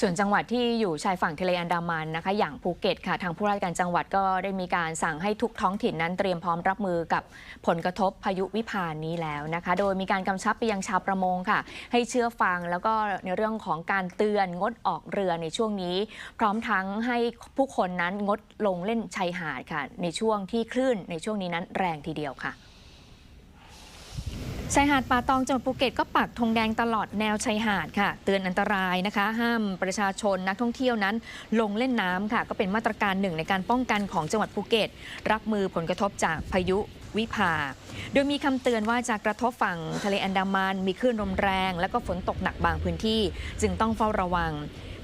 ส่วนจังหวัดที่อยู่ชายฝั่งทะเลอันดามันนะคะ อย่างภูเก็ตค่ะ ทางผู้ราชการจังหวัดก็ได้มีการสั่งให้ทุกท้องถิ่นนั้นเตรียมพร้อมรับมือกับผลกระทบพายุวิภานนี้แล้วนะคะ โดยมีการกำชับไปยังชาวประมงค่ะ ให้เชื่อฟังแล้วก็ในเรื่องของการเตือนงดออกเรือในช่วงนี้ พร้อมทั้งให้ผู้คนนั้นงดลงเล่นชายหาดค่ะ ในช่วงที่คลื่นในช่วงนี้นั้นแรงทีเดียวค่ะ ชายหาดป่าตองจังหวัดภูเก็ตก็ปักธงแดงตลอดแนวชายหาดค่ะ เตือนอันตรายนะคะ ห้ามประชาชนนักท่องเที่ยวนั้น ลงเล่นน้ำค่ะ ก็เป็นมาตรการหนึ่งในการป้องกันของจังหวัดภูเก็ต รับมือผลกระทบจากพายุวิภา โดยมีคำเตือนว่าจะกระทบฝั่งทะเลอันดามัน มีคลื่นลมแรง และก็ฝนตกหนักบางพื้นที่ จึงต้องเฝ้าระวัง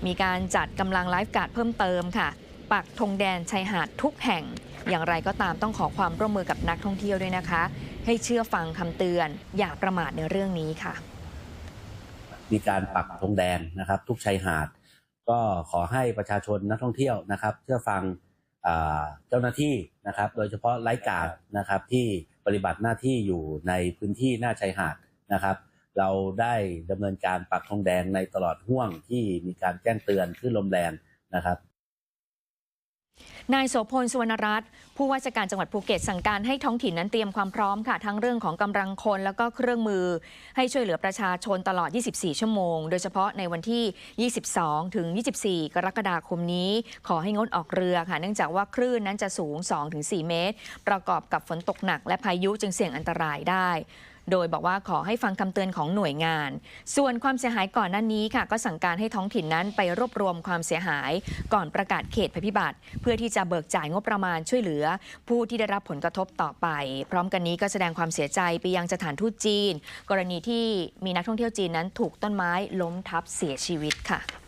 มีการจัดกำลังไลฟ์การ์ดเพิ่มเติมค่ะ ปักธงแดนชายหาดทุกแห่ง อย่างไรก็ตามต้องขอความร่วมมือกับนักท่องเที่ยวด้วยนะคะ ให้เชื่อฟังคำเตือน อย่าประมาทในเรื่องนี้ค่ะ มีการปักธงแดงนะครับ ทุกชายหาด ก็ขอให้ประชาชนนักท่องเที่ยวนะครับ เชื่อฟังเจ้าหน้าที่นะครับ โดยเฉพาะไลฟ์การ์ดนะครับที่ปฏิบัติหน้าที่อยู่ในพื้นที่หน้าชายหาดนะครับ เราได้ดำเนินการปักธงแดงในตลอดห่วงที่มีการแจ้งเตือนคลื่นลมแรงนะครับ นายโสพลสุวรรณรัตน์ผู้ว่าราชการจังหวัดภูเก็ตสั่งการให้ท้องถิ่นนั้นเตรียมความพร้อมค่ะ ทั้งเรื่องของกำลังคนแล้วก็เครื่องมือ ให้ช่วยเหลือประชาชนตลอด 24 ชั่วโมง โดยเฉพาะในวันที่ 22 ถึง 24 กรกฎาคมนี้ ขอให้งดออกเรือค่ะ เนื่องจากว่าคลื่นนั้นจะสูง 2-4 เมตร ประกอบกับฝนตกหนักและพายุจึงเสี่ยงอันตรายได้ โดยบอกว่าขอให้ฟังคำเตือนของหน่วยงาน ส่วนความเสียหายก่อนหน้านี้ค่ะ ก็สั่งการให้ท้องถิ่นนั้นไปรวบรวมความเสียหาย ก่อนประกาศเขตภัยพิบัติ เพื่อที่จะเบิกจ่ายงบประมาณช่วยเหลือ ผู้ที่ได้รับผลกระทบต่อไป พร้อมกันนี้ก็แสดงความเสียใจไปยังสถานทูตจีน กรณีที่มีนักท่องเที่ยวจีนนั้นถูกต้นไม้ล้มทับเสียชีวิตค่ะ